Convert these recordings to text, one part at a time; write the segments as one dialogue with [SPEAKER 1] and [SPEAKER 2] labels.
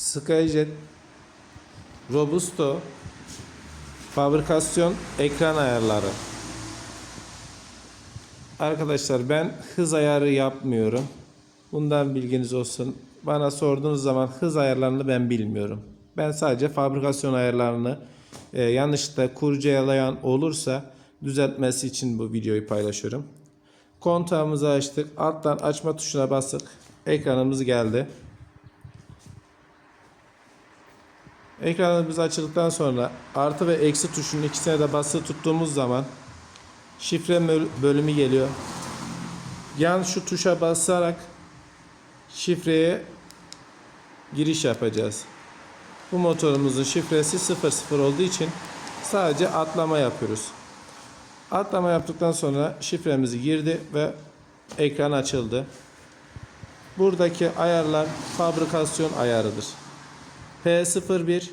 [SPEAKER 1] Skyjet Robusto fabrikasyon ekran ayarları. Arkadaşlar ben hız ayarı yapmıyorum. Bundan bilginiz olsun. Bana sorduğunuz zaman hız ayarlarını ben bilmiyorum. Ben sadece fabrikasyon ayarlarını e, yanlışlıkla kurcalayan olursa düzeltmesi için bu videoyu paylaşıyorum. Kontağımızı açtık. Alttan açma tuşuna bastık. Ekranımız geldi. Ekranımız açıldıktan sonra artı ve eksi tuşunun ikisine de basılı tuttuğumuz zaman şifre böl- bölümü geliyor. Yan şu tuşa basarak şifreye giriş yapacağız. Bu motorumuzun şifresi 00 olduğu için sadece atlama yapıyoruz. Atlama yaptıktan sonra şifremizi girdi ve ekran açıldı. Buradaki ayarlar fabrikasyon ayarıdır. P01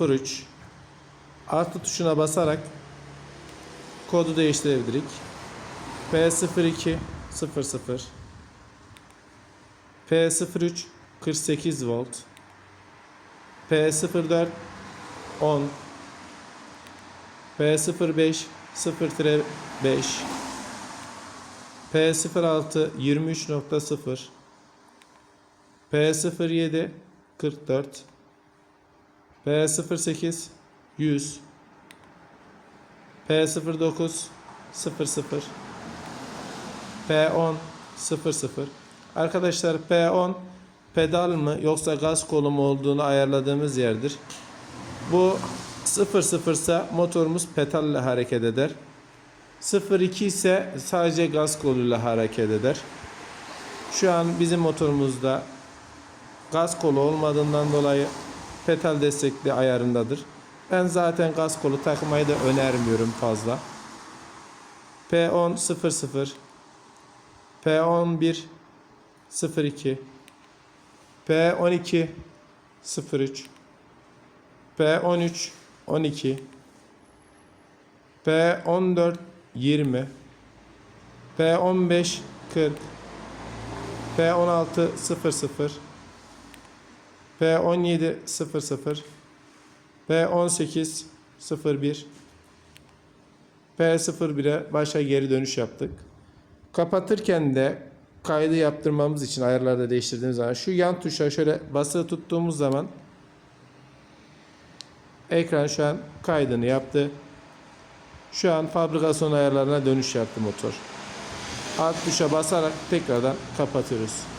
[SPEAKER 1] 03 artı tuşuna basarak kodu değiştirebiliriz. P02 00 P03 48 volt. P04 10 P05 0 5 P06 23.0 P07 44 P08 100 P09 00 P10 00 Arkadaşlar P10 pedal mı yoksa gaz kolu mu olduğunu ayarladığımız yerdir. Bu 00 ise motorumuz pedal ile hareket eder. 02 ise sadece gaz koluyla hareket eder. Şu an bizim motorumuzda gaz kolu olmadığından dolayı pedal destekli ayarındadır. Ben zaten gaz kolu takmayı da önermiyorum fazla. P10 00 P11 02 P12 03 P13 12 P14 20 P15 40 P16 00 P17 00 P18 01 P01'e başa geri dönüş yaptık. Kapatırken de kaydı yaptırmamız için ayarlarda değiştirdiğimiz zaman şu yan tuşa şöyle basılı tuttuğumuz zaman ekran şu an kaydını yaptı. Şu an fabrikasyon ayarlarına dönüş yaptı motor. Alt tuşa basarak tekrardan kapatıyoruz.